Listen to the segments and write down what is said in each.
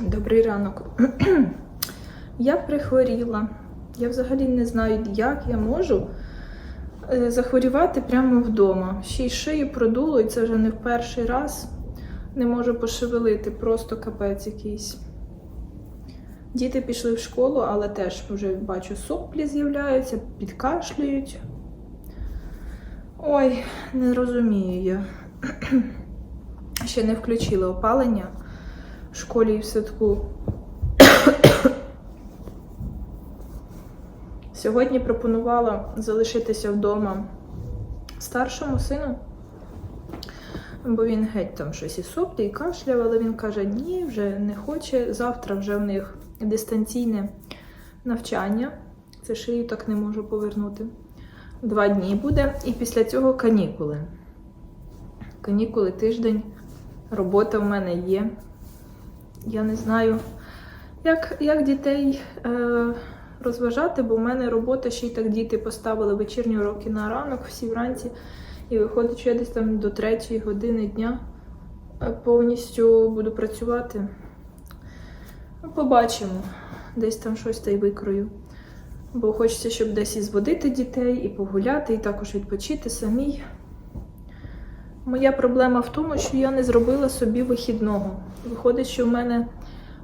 Добрий ранок. Я прихворіла. Я взагалі не знаю, як я можу е, захворювати прямо вдома. Ще й шию продуло, і це вже не в перший раз. Не можу пошевелити, просто капець якийсь. Діти пішли в школу, але теж вже бачу, соплі з'являються, підкашлюють. Ой, не розумію я. Ще не включила опалення в школі і в садку. Сьогодні пропонувала залишитися вдома старшому сину, бо він геть там щось і соплі, і кашляв, але він каже, ні, вже не хоче. Завтра вже в них дистанційне навчання. Це шию так не можу повернути. Два дні буде, і після цього канікули. Канікули тиждень, робота в мене є. Я не знаю, як, як дітей е, розважати, бо в мене робота ще й так діти поставили вечірні уроки на ранок, всі вранці. І виходить, що я десь там до третьої години дня е, повністю буду працювати. Ну, побачимо. Десь там щось та й викрою. Бо хочеться, щоб десь і зводити дітей, і погуляти, і також відпочити самій. Моя проблема в тому, що я не зробила собі вихідного. Виходить, що в мене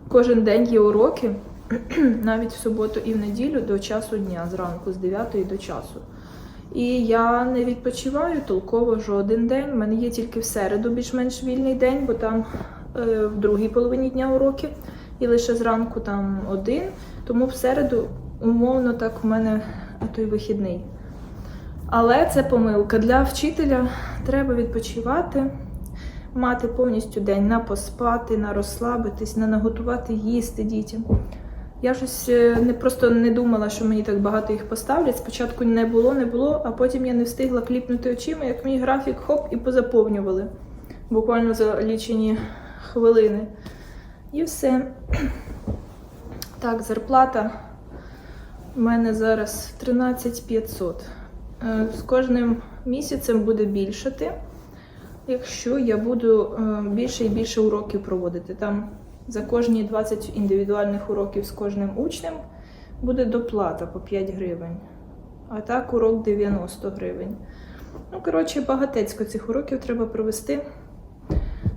кожен день є уроки, навіть в суботу і в неділю до часу дня, зранку, з 9 до часу. І я не відпочиваю толково жоден день. У мене є тільки в середу більш-менш вільний день, бо там е, в другій половині дня уроки, і лише зранку там один. Тому в середу, умовно, так у мене той вихідний. Але це помилка. Для вчителя треба відпочивати, мати повністю день на поспати, на розслабитись, на наготувати їсти дітям. Я щось е, не просто не думала, що мені так багато їх поставлять. Спочатку не було, не було, а потім я не встигла кліпнути очима, як мій графік хоп і позаповнювали. Буквально за лічені хвилини. І все. Так, зарплата у мене зараз 13 500. Е, З кожним місяцем буде більшати, якщо я буду е, більше і більше уроків проводити. Там за кожні 20 індивідуальних уроків з кожним учнем буде доплата по 5 гривень. А так урок 90 гривень. Ну, коротше, багатецько цих уроків треба провести,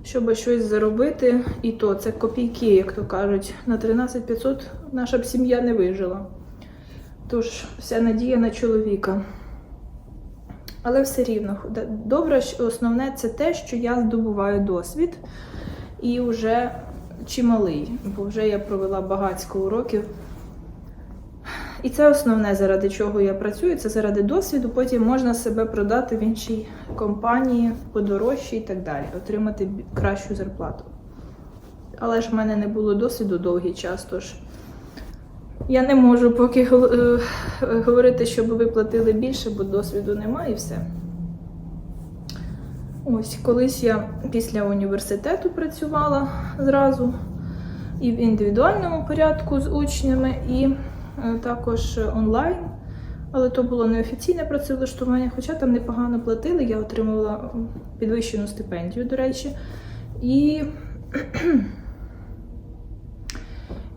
щоб щось заробити. І то це копійки, як то кажуть, на 13 500 наша б сім'я не вижила. Тож, вся надія на чоловіка. Але все рівно, добре, основне це те, що я здобуваю досвід і вже чималий, бо вже я провела багатько уроків. І це основне, заради чого я працюю, це заради досвіду. Потім можна себе продати в іншій компанії подорожче і так далі, отримати кращу зарплату. Але ж в мене не було досвіду довгий час, тож я не можу поки е, е, говорити, щоб ви платили більше, бо досвіду немає і все. Ось колись я після університету працювала зразу і в індивідуальному порядку з учнями, і е, також онлайн. Але то було неофіційне працевлаштування, хоча там непогано платили, я отримувала підвищену стипендію, до речі. І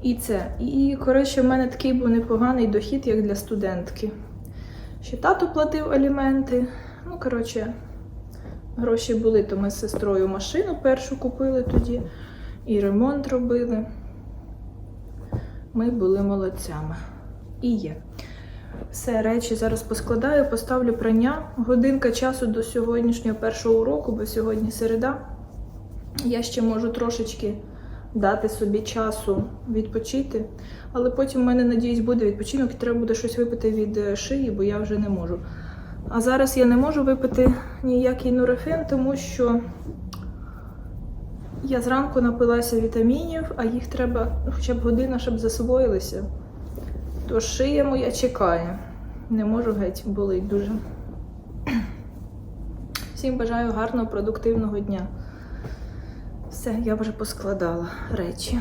і це. І, коротше, в мене такий був непоганий дохід, як для студентки. Ще тато платив аліменти. Ну, коротше, гроші були, то ми з сестрою машину першу купили тоді, і ремонт робили. Ми були молодцями. І є. Все, речі зараз поскладаю, поставлю прання. Годинка часу до сьогоднішнього першого уроку, бо сьогодні середа. Я ще можу трошечки дати собі часу відпочити. Але потім в мене, надіюсь, буде відпочинок і треба буде щось випити від е, шиї, бо я вже не можу. А зараз я не можу випити ніякий нурофен, тому що я зранку напилася вітамінів, а їх треба хоча б година, щоб засвоїлися. Тож шия моя чекає. Не можу геть, болить дуже. Всім бажаю гарного, продуктивного дня. Все, я вже поскладала речі.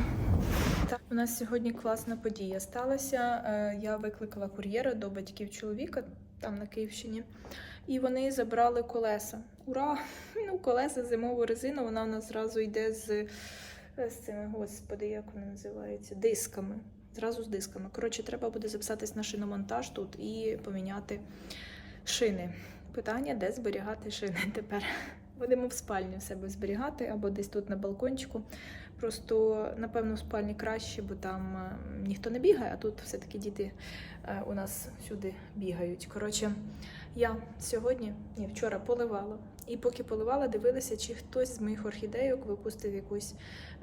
Так, у нас сьогодні класна подія сталася. Е, Я викликала кур'єра до батьків чоловіка там на Київщині, і вони забрали колеса. Ура! Ну, колеса, зимову резину, вона у нас зразу йде з з цими, господи, як вони називаються? Дисками. Зразу з дисками. Коротше, треба буде записатись на шиномонтаж тут і поміняти шини. Питання, де зберігати шини тепер. Будемо в спальні в себе зберігати або десь тут на балкончику. Просто, напевно, в спальні краще, бо там е, ніхто не бігає, а тут все-таки діти е, у нас сюди бігають. Коротше, я сьогодні, ні, вчора поливала. І поки поливала, дивилася, чи хтось з моїх орхідейок випустив якусь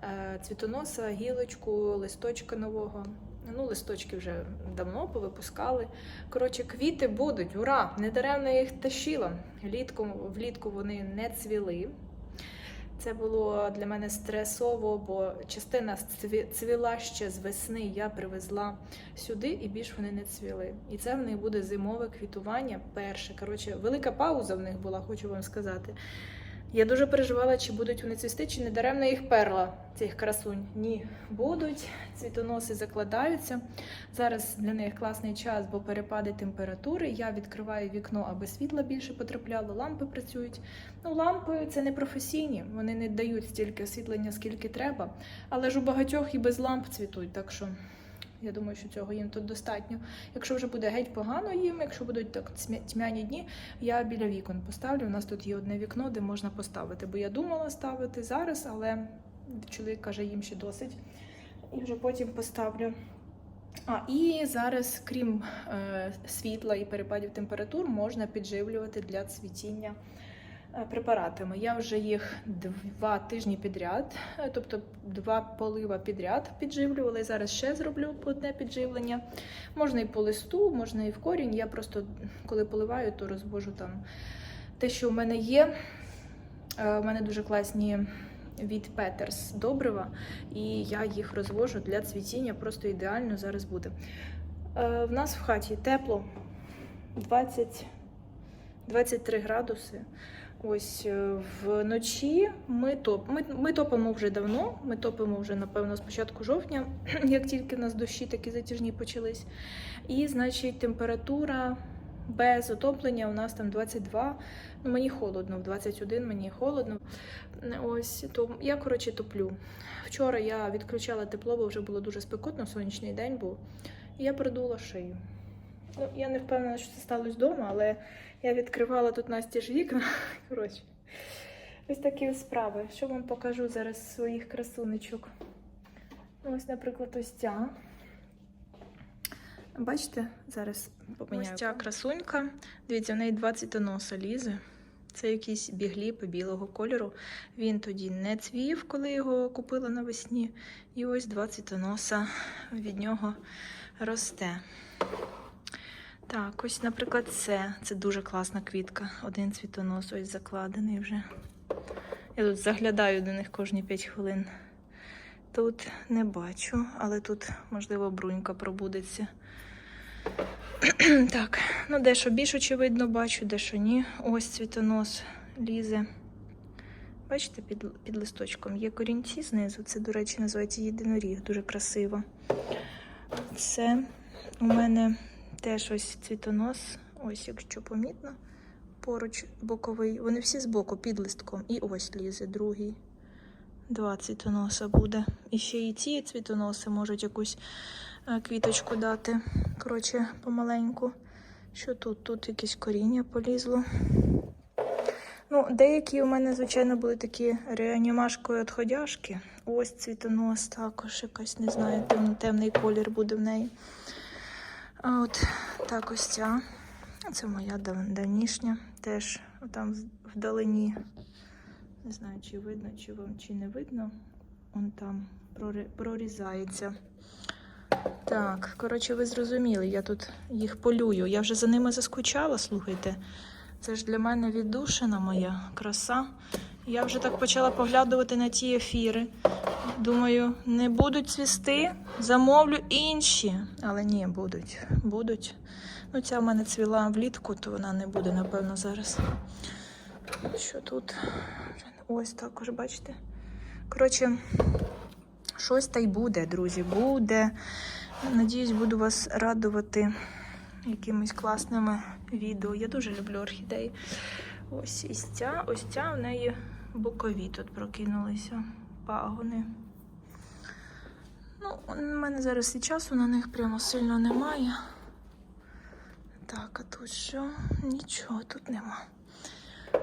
е, цвітоноса, гілочку, листочка нового. Ну, листочки вже давно повипускали. Коротше, квіти будуть, ура! Недаремно я їх тащила. Влітку, влітку вони не цвіли. Це було для мене стресово, бо частина цвіла ще з весни. Я привезла сюди, і більш вони не цвіли. І це в них буде зимове квітування перше. Коротше, велика пауза в них була, хочу вам сказати. Я дуже переживала, чи будуть вони цвісти, чи не даремно їх перла, цих красунь. Ні, будуть. Цвітоноси закладаються. Зараз для них класний час, бо перепади температури. Я відкриваю вікно, аби світла більше потрапляло. Лампи працюють. Ну, лампи це не професійні, вони не дають стільки освітлення, скільки треба. Але ж у багатьох і без ламп цвітуть, так що я думаю, що цього їм тут достатньо. Якщо вже буде геть погано їм, якщо будуть так тьмяні дні, я біля вікон поставлю. У нас тут є одне вікно, де можна поставити. Бо я думала ставити зараз, але чоловік каже, їм ще досить. І вже потім поставлю. А і зараз, крім е, світла і перепадів температур, можна підживлювати для цвітіння препаратами. Я вже їх два тижні підряд, е, тобто два полива підряд підживлювала. І зараз ще зроблю одне підживлення. Можна і по листу, можна і в корінь. Я просто коли поливаю, то розвожу там те, що в мене є. Е, У мене дуже класні від Петерс добрива, і я їх розвожу для цвітіння. Просто ідеально зараз буде. Е, В нас в хаті тепло 20, 23 градуси. Ось е, вночі ми топ. Ми, ми топимо вже давно. Ми топимо вже, напевно, з початку жовтня, як тільки в нас дощі такі затяжні почались. І, значить, температура без отоплення у нас там 22. Ну, мені холодно, в 21 мені холодно. Ось то я коротше топлю. Вчора я відключала тепло, бо вже було дуже спекотно, сонячний день був. І я придула шию. Ну, я не впевнена, що це сталося вдома, але я відкривала тут Насті ж вікна. Коротше, ось такі справи. Що вам покажу зараз своїх красунечок? Ну, ось, наприклад, ось ця. Бачите, зараз поміняю. Ось ця красунька. Дивіться, в неї 20 носа лізе. Це якийсь бігліп білого кольору. Він тоді не цвів, коли його купила навесні. І ось два цвітоноса від нього росте. Так, ось, наприклад, це. Це дуже класна квітка. Один цвітонос ось закладений вже. Я тут заглядаю до них кожні 5 хвилин. Тут не бачу, але тут, можливо, брунька пробудеться. так, ну дещо більш очевидно бачу, дещо ні. Ось цвітонос лізе. Бачите, під, під листочком є корінці знизу. Це, до речі, називається єдиноріг, дуже красиво. Це у мене теж ось цвітонос, ось якщо помітно, поруч боковий. Вони всі збоку під листком. І ось лізе другий. Два цвітоноса буде. І ще і ці цвітоноси можуть якусь е, квіточку дати. Коротше, помаленьку. Що тут? Тут якесь коріння полізло. Ну, деякі у мене, звичайно, були такі реанімашкою отходяшки. Ось цвітонос також якась, не знаю, темний колір буде в неї. А от так ось ця. Це моя дав- давнішня. Теж там вдалині. Не знаю, чи видно, чи вам чи не видно. Он там прорізається. Так, коротше, ви зрозуміли, я тут їх полюю. Я вже за ними заскучала, слухайте. Це ж для мене віддушина моя краса. Я вже так почала поглядувати на ті ефіри. Думаю, не будуть цвісти, замовлю інші. Але ні, будуть. Будуть. Ну, ця в мене цвіла влітку, то вона не буде, напевно, зараз. Що тут? Ось також, бачите? Коротше, щось та й буде, друзі, буде. Надіюсь, буду вас радувати якимись класними відео. Я дуже люблю орхідеї. Ось ось ця, ось ця в неї бокові тут прокинулися пагони. Ну, у мене зараз і часу на них прямо сильно немає. Так, а тут що? Нічого тут нема.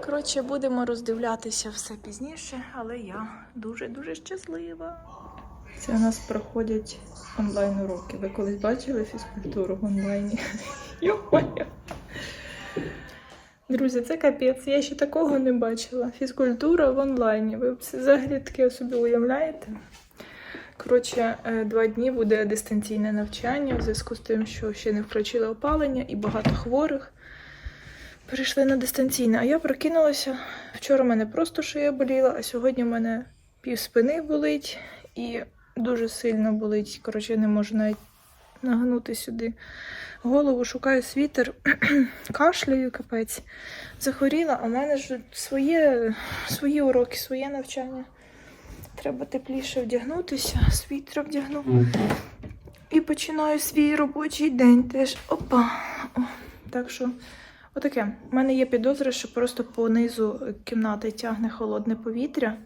Коротше, будемо роздивлятися все пізніше, але я дуже-дуже щаслива. Це у нас проходять онлайн уроки. Ви колись бачили фізкультуру в онлайні? Йо-моє. Друзі, це капець. Я ще такого не бачила. Фізкультура в онлайні. Ви взагалі таке собі уявляєте? Коротше, е, два дні буде дистанційне навчання в зв'язку з тим, що ще не включили опалення і багато хворих перейшли на дистанційне. А я прокинулася. Вчора в мене просто шия боліла, а сьогодні в мене пів спини болить і дуже сильно болить. Коротше, не можу навіть нагнути сюди голову, шукаю світер, кашляю, капець. Захворіла, а в мене ж своє, свої уроки, своє навчання. Треба тепліше вдягнутися, світер вдягну. І починаю свій робочий день теж. Опа. О, так що, отаке. У мене є підозра, що просто по низу кімнати тягне холодне повітря,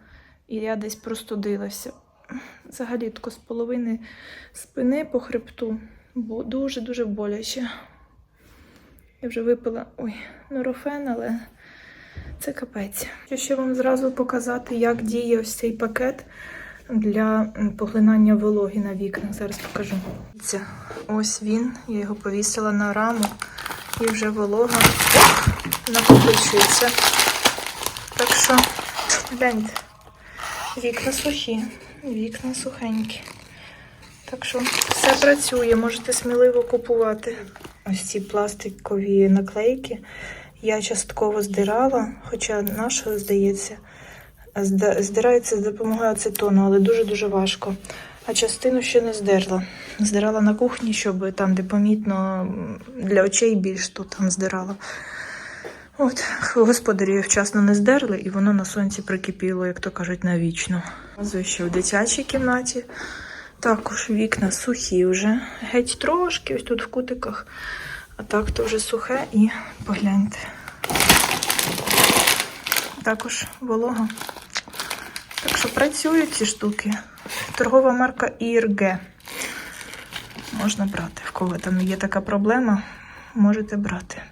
і я десь простудилася. Взагалі тако з половини спини по хребту. Бо дуже-дуже боляче. Я вже випила ой, норофен, але це капець. Хочу ще вам зразу показати, як діє ось цей пакет для поглинання вологи на вікнах. Зараз покажу. Ось він. Я його повісила на раму і вже волога накопичується. Так що, гляньте, вікна сухі, вікна сухенькі. Так що все працює, можете сміливо купувати. Ось ці пластикові наклейки. Я частково здирала, хоча нашого, здається, здирається з допомогою ацетону, але дуже-дуже важко. А частину ще не здерла. Здирала на кухні, щоб там, де помітно для очей більш, то там здирала. От, господарі вчасно не здерли, і воно на сонці прикипіло, як то кажуть, навічно. Ще в дитячій кімнаті. Також вікна сухі вже. Геть трошки, ось тут в кутиках. А так то вже сухе і погляньте. Також волога. Так що працюють ці штуки. Торгова марка IRG. Можна брати. В кого там є така проблема, можете брати.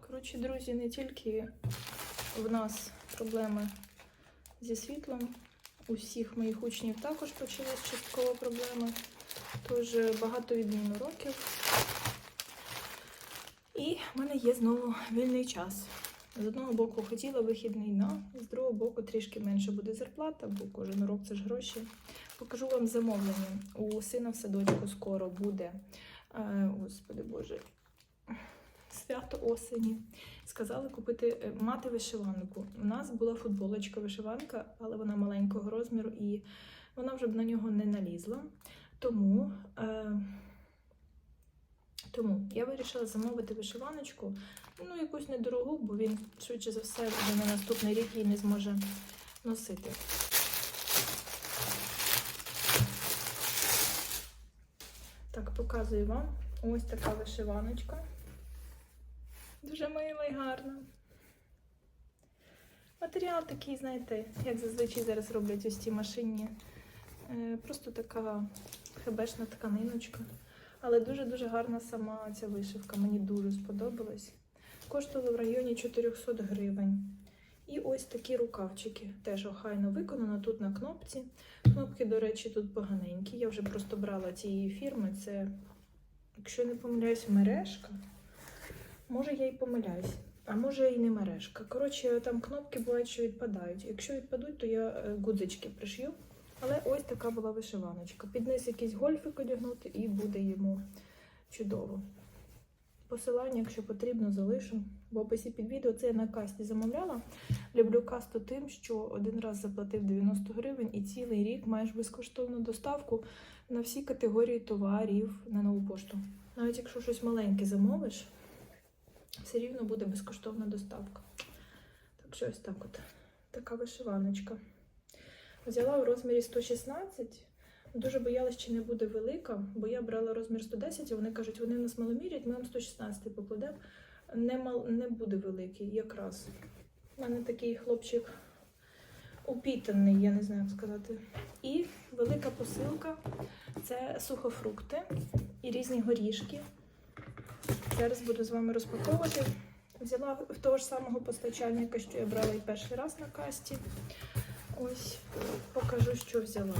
Коротше, друзі, не тільки в нас проблеми зі світлом, у всіх моїх учнів також почалась частково проблеми. Тож багато відмін уроків. І в мене є знову вільний час. З одного боку хотіла вихідний на, з другого боку трішки менше буде зарплата, бо кожен урок це ж гроші. Покажу вам замовлення. У сина в садочку скоро буде. Е, Господи Боже, свято осені. Сказали купити е, мати вишиванку. У нас була футболочка вишиванка, але вона маленького розміру і вона вже б на нього не налізла. Тому, е, тому я вирішила замовити вишиваночку, ну якусь недорогу, бо він швидше за все вже на наступний рік її не зможе носити. Так, показую вам. Ось така вишиваночка. Дуже мила і гарна. Матеріал такий, знаєте, як зазвичай зараз роблять ось ці машинні. Е, Просто така хебешна тканиночка. Але дуже-дуже гарна сама ця вишивка. Мені дуже сподобалась. Коштувала в районі 400 гривень. І ось такі рукавчики. Теж охайно виконано тут на кнопці. Кнопки, до речі, тут поганенькі. Я вже просто брала цієї фірми. Це, якщо не помиляюсь, мережка. Може, я і помиляюсь, а може і не мережка. Коротше, там кнопки бувають, що відпадають. Якщо відпадуть, то я е, гудзички пришью. Але ось така була вишиваночка. Під низ якийсь гольфик одягнути і буде йому чудово. Посилання, якщо потрібно, залишу в описі під відео. Це я на касті замовляла. Люблю касту тим, що один раз заплатив 90 гривень і цілий рік маєш безкоштовну доставку на всі категорії товарів на нову пошту. Навіть якщо щось маленьке замовиш, все рівно буде безкоштовна доставка. Так що ось так от. Така вишиваночка. Взяла у розмірі 116. Дуже боялась, чи не буде велика, бо я брала розмір 110, а вони кажуть, вони нас маломірять, ми вам 116 покладемо. Не, мал, не буде великий, якраз. У мене такий хлопчик упітаний, я не знаю, як сказати. І велика посилка це сухофрукти і різні горішки. Зараз буду з вами розпаковувати. Взяла того ж самого постачальника, що я брала і перший раз на касті. Ось покажу, що взяла.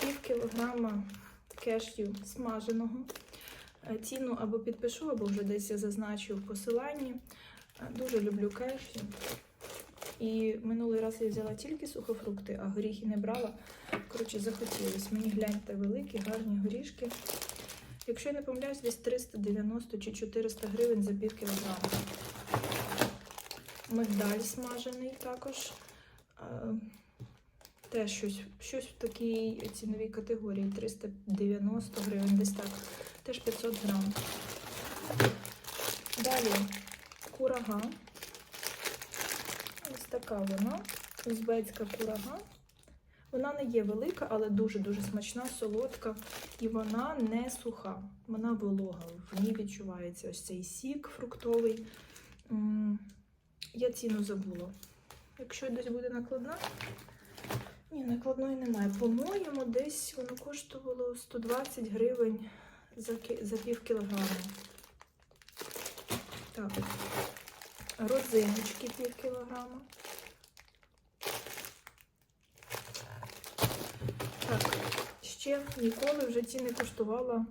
Пів кілограма кешю смаженого. Е, Ціну або підпишу, або вже десь я зазначу в посиланні. Е, Дуже люблю кешю. І минулий раз я взяла тільки сухофрукти, а горіхи не брала. Коротше, захотілось. Мені гляньте великі, гарні горішки. Якщо я не помиляюсь, десь 390 чи 400 гривень за пів кілограма. Мигдаль смажений також. Теж щось, щось в такій ціновій категорії 390 гривень, десь так. Теж 500 грам. Далі курага. Ось така вона. Узбецька курага. Вона не є велика, але дуже-дуже смачна, солодка. І вона не суха, вона волога. В ній відчувається ось цей сік фруктовий. Я ціну забула. Якщо десь буде накладна. Ні, накладної немає. По-моєму, десь воно коштувало 120 гривень за, ки- за пів кілограма. Так. Родзиночки пів кілограма. Так, ще ніколи в житті не куштувала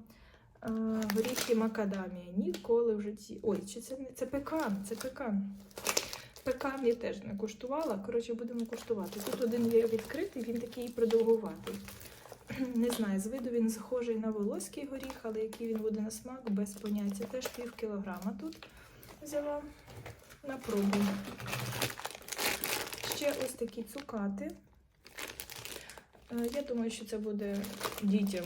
е, горіхи макадамія. Ніколи в житті. Ой, чи це не це пекан, це пекан. Пекан я теж не куштувала. Коротше, будемо куштувати. Тут один є відкритий, він такий продовгуватий. Не знаю, з виду він схожий на волоський горіх, але який він буде на смак, без поняття. Теж пів кілограма тут взяла на пробу. Ще ось такі цукати. Е, Я думаю, що це буде дітям.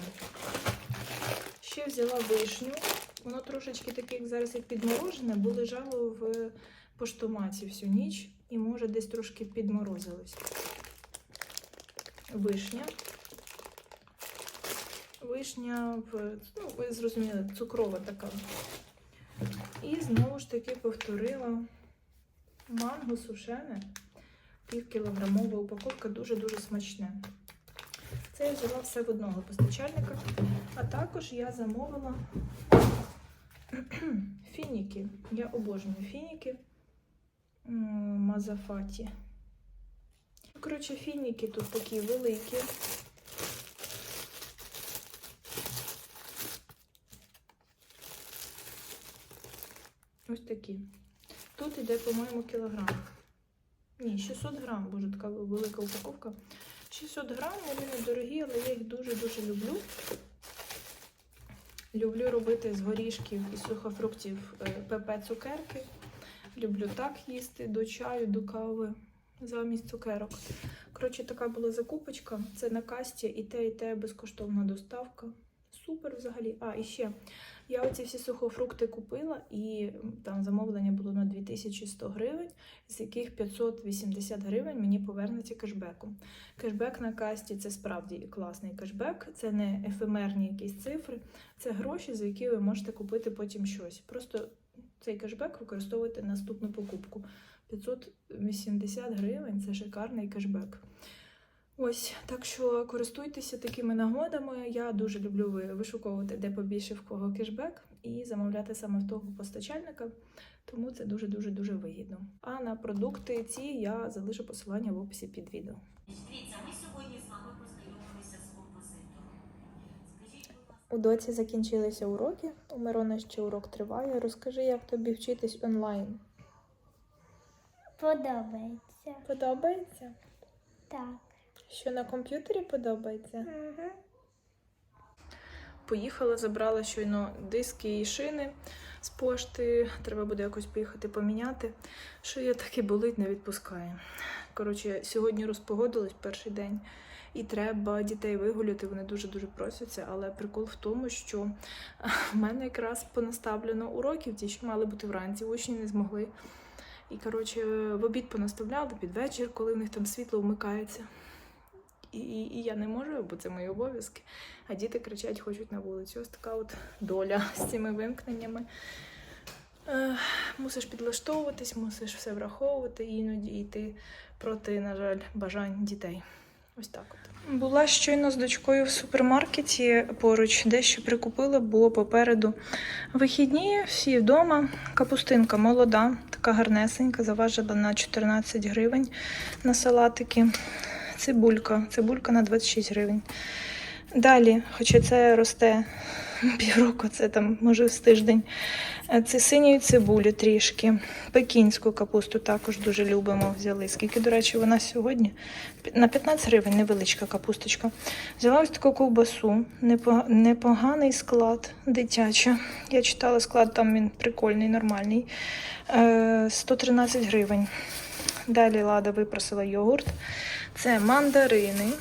Ще взяла вишню. Воно трошечки таке, як зараз як підморожене, бо лежало в поштоматі всю ніч і може десь трошки підморозилось. Вишня. Вишня в, ну, ви зрозуміли, цукрова така. І знову ж таки повторила манго сушене. Півкілограмова упаковка дуже-дуже смачне. Це я взяла все в одного постачальника. А також я замовила фініки. Я обожнюю фініки Мазафаті. Коротше, фініки тут такі великі. Ось такі. Тут іде, по-моєму, кілограм. Ні, 600 грам, боже, така велика упаковка. 600 грам, вони недорогі, але я їх дуже-дуже люблю. Люблю робити з горішків і сухофруктів е, ПП цукерки. Люблю так їсти до чаю, до кави замість цукерок. Коротше, така була закупочка. Це на касті і те, і те безкоштовна доставка. Супер взагалі. А, і ще я оці всі сухофрукти купила, і там замовлення було на 2100 гривень, з яких 580 гривень мені повернеться кешбеком. Кешбек на касті це справді класний кешбек, це не ефемерні якісь цифри, це гроші, за які ви можете купити потім щось. Просто цей кешбек використовуєте наступну покупку. 580 гривень це шикарний кешбек. Ось, так що користуйтеся такими нагодами. Я дуже люблю ви- вишуковувати, де побільше в кого кешбек, і замовляти саме в того постачальника, тому це дуже-дуже дуже вигідно. А на продукти ці я залишу посилання в описі під відео. Дивіться, ми сьогодні з вами познайомимося з композитором. У доці закінчилися уроки. У Мирона ще урок триває. Розкажи, як тобі вчитись онлайн. Подобається. Подобається? Так. Що на комп'ютері подобається? Угу. Поїхала, забрала щойно диски і шини з пошти. Треба буде якось поїхати поміняти. Шия так і болить, не відпускає. Коротше, сьогодні розпогодилось перший день. і треба дітей вигуляти. Вони дуже дуже просяться. Але прикол в тому, що в мене якраз понаставлено уроків, ті, що мали бути вранці, учні не змогли. І коротше, в обід понаставляли під вечір, коли в них там світло вмикається. І, і, і я не можу, бо це мої обов'язки. А діти кричать, хочуть на вулицю. Ось така от доля з цими вимкненнями. Е, мусиш підлаштовуватись, мусиш все враховувати, іноді йти проти, на жаль, бажань дітей. Ось так от. Була щойно з дочкою в супермаркеті поруч, дещо прикупила, бо попереду вихідні, всі вдома. Капустинка молода, така гарнесенька, заважила на 14 гривень на салатики. Цибулька, цибулька на 26 гривень. Далі, хоча це росте півроку, це там може з тиждень. Е, Це синьої цибулі трішки. Пекінську капусту також дуже любимо. Взяли. Скільки, до речі, вона сьогодні? На 15 гривень невеличка капусточка. Взяла ось таку ковбасу. Непоганий склад дитяча. Я читала склад, там він прикольний, нормальний. Е, 113 гривень. Далі Лада випросила йогурт. Це мандарини.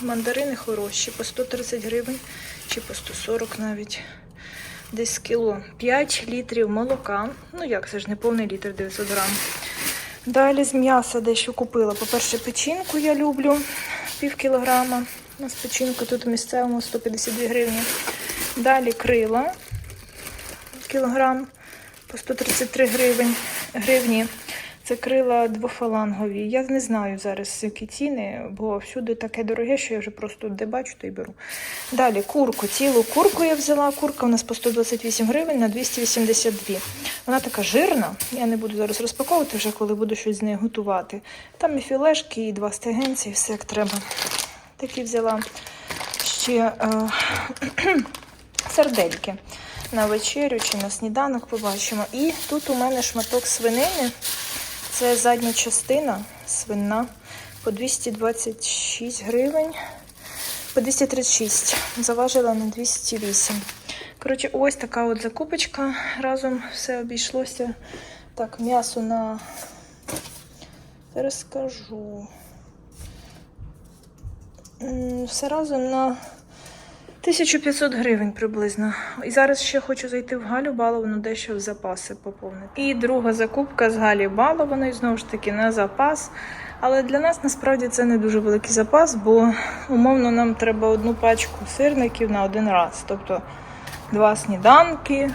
Мандарини хороші, по 130 гривень чи по 140 навіть. Десь кіло. 5 літрів молока. Ну як, це ж не повний літр 900 грам. Далі з м'яса дещо купила. По-перше, печінку я люблю. Пів кілограма. У нас печінка тут у місцевому 152 гривні. Далі крила. Кілограм по 133 гривень, гривні. Це крила двофалангові. Я не знаю зараз які ціни, бо всюди таке дороге, що я вже просто де бачу, то й беру. Далі курку. Цілу курку я взяла. Курка у нас по 128 гривень на 282. Вона така жирна. Я не буду зараз розпаковувати вже, коли буду щось з нею готувати. Там і філешки, і два стегенці, і все як треба. Такі взяла ще е, сардельки на вечерю чи на сніданок побачимо. І тут у мене шматок свинини. Це задня частина свинна по 226 гривень. По 236. Заважила на 208. Коротше, ось така от закупочка. Разом все обійшлося. Так, м'ясо на. Зараз скажу. Все разом на 1500 гривень приблизно. І зараз ще хочу зайти в Галю Баловану, дещо в запаси поповнити. І друга закупка з Галі Балованої, знову ж таки, на запас. Але для нас насправді це не дуже великий запас, бо умовно нам треба одну пачку сирників на один раз. Тобто два сніданки,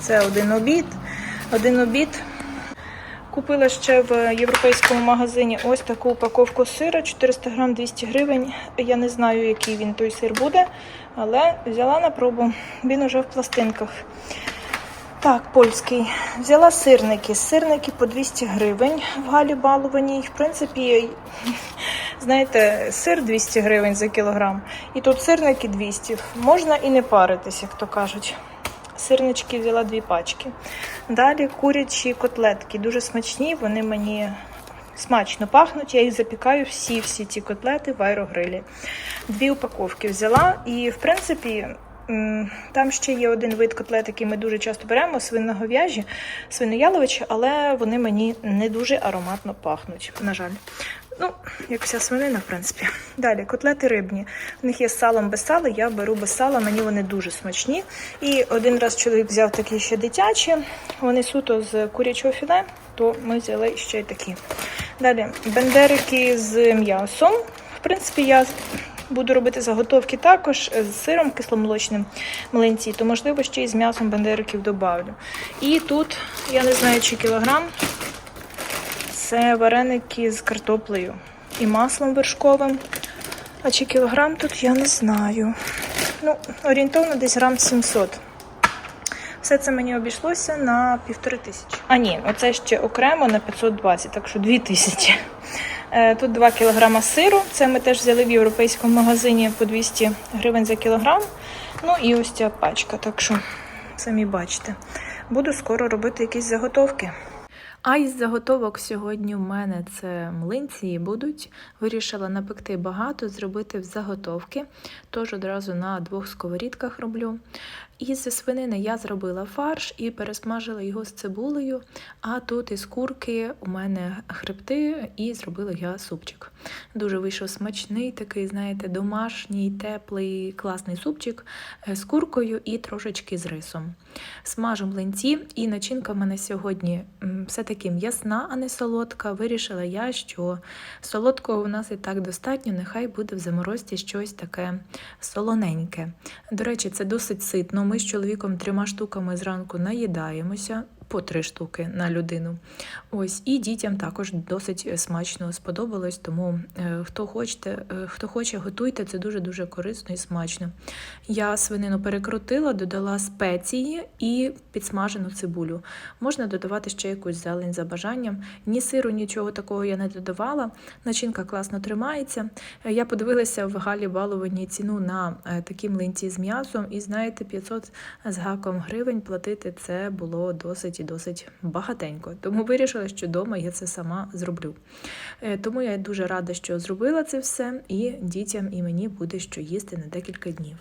це один обід, один обід. Купила ще в європейському магазині ось таку упаковку сира, 400 грам 200 гривень. Я не знаю, який він той сир буде, але взяла на пробу. Він уже в пластинках. Так, польський. Взяла сирники. Сирники по 200 гривень в Галі Балованій. В принципі, знаєте, сир 200 гривень за кілограм. І тут сирники 200. Можна і не паритись, як то кажуть. Сирнички взяла дві пачки. Далі курячі котлетки. Дуже смачні, вони мені смачно пахнуть. Я їх запікаю всі-всі ці котлети в аерогрилі. Дві упаковки взяла. І, в принципі, там ще є один вид котлет, який ми дуже часто беремо, свиногов'яжі, свинояловичі, але вони мені не дуже ароматно пахнуть, на жаль. Ну, як вся свинина, в принципі. Далі, котлети рибні. В них є з салом без сала, я беру без сала, мені вони дуже смачні. І один раз чоловік взяв такі ще дитячі, вони суто з курячого філе, то ми взяли ще й такі. Далі, бендерики з м'ясом. В принципі, я буду робити заготовки також з сиром кисломолочним млинці, то можливо ще й з м'ясом бендериків добавлю. І тут, я не знаю, чи кілограм, це вареники з картоплею і маслом вершковим. А чи кілограм тут я не знаю. Ну, орієнтовно десь грам 700. Все це мені обійшлося на півтори тисячі. А ні, оце ще окремо на 520, так що 2 тисячі. Е, Тут 2 кілограма сиру. Це ми теж взяли в європейському магазині по 200 гривень за кілограм. Ну і ось ця пачка, так що самі бачите. Буду скоро робити якісь заготовки. А із заготовок сьогодні в мене це млинці будуть. Вирішила напекти багато, зробити в заготовки. Тож одразу на двох сковорідках роблю. Із свинини я зробила фарш і пересмажила його з цибулею, а тут із курки у мене хребти і зробила я супчик. Дуже вийшов смачний, такий, знаєте, домашній, теплий, класний супчик е, з куркою і трошечки з рисом. Смажу млинці, і начинка в мене сьогодні все-таки м'ясна, а не солодка. Вирішила я, що солодкого у нас і так достатньо, нехай буде в заморозці щось таке солоненьке. До речі, це досить ситно. Ми з чоловіком трьома штуками зранку наїдаємося. По три штуки на людину. Ось і дітям також досить смачно сподобалось. Тому е, хто хочете, е, хто хоче, готуйте. Це дуже дуже корисно і смачно. Я свинину перекрутила, додала спеції і підсмажену цибулю. Можна додавати ще якусь зелень за бажанням. Ні сиру, нічого такого я не додавала. Начинка класно тримається. Е, Я подивилася в Галі Балованій ціну на е, такі млинці з м'ясом, і знаєте, 500 з гаком гривень платити це було досить і досить багатенько. Тому вирішила, що вдома я це сама зроблю. Е, Тому я дуже рада, що зробила це все, і дітям і мені буде що їсти на декілька днів.